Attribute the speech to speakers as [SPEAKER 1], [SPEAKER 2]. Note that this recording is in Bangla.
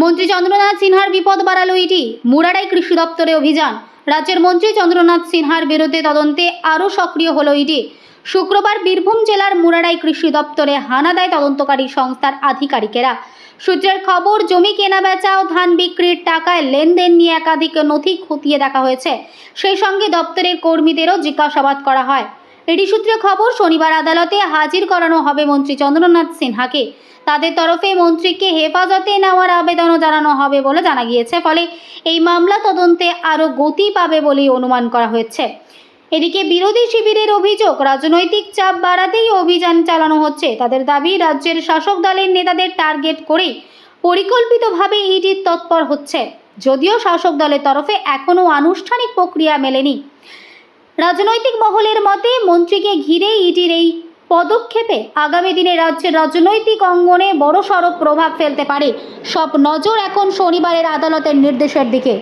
[SPEAKER 1] মন্ত্রী চন্দ্রনাথ সিনহার বিপদ বাড়ালো ইডি। মুরারাই কৃষি দপ্তরে অভিযান। রাজ্যের মন্ত্রী চন্দ্রনাথ সিনহার বিরুদ্ধে তদন্তে আরও সক্রিয় হলো ইডি। শুক্রবার বীরভূম জেলার মুরারাই কৃষি দপ্তরে হানা দেয় তদন্তকারী সংস্থার আধিকারিকেরা সূত্রের খবর, জমি কেনা, বেচা ও ধান বিক্রির টাকায় লেনদেন নিয়ে একাধিক নথি খতিয়ে দেখা হয়েছে। সেই সঙ্গে দপ্তরের কর্মীদেরও জিজ্ঞাসাবাদ করা হয়। এডি সূত্রে খবর, শনিবার আদালতে হাজির করানো হবে মন্ত্রী চন্দ্রনাথ সিনহাকে। তাদের তরফে মন্ত্রীকে হেফাজতে নেওয়ার আবেদনও জানানো হবে বলে জানা গিয়েছে। ফলে এই মামলা তদন্তে আরও গতি পাবে বলেই অনুমান করা হয়েছে। এদিকে বিরোধী শিবিরের অভিযোগ, রাজনৈতিক চাপ বাড়াতেই অভিযান চালানো হচ্ছে। তাদের দাবি, রাজ্যের শাসক দলের নেতাদের টার্গেট করেই পরিকল্পিতভাবে ইডির তৎপর হচ্ছে। যদিও শাসক দলের তরফে এখনও আনুষ্ঠানিক প্রক্রিয়া মেলেনি। রাজনৈতিক মহলের মতে মন্ত্রীকে ঘিরে ইডির এই পদক্ষেপে আগামী দিনে রাজ্যের রাজনৈতিক অঙ্গনে বড়সড় প্রভাব ফেলতে পারে। সব নজর এখন শনিবারের আদালতের নির্দেশের দিকে।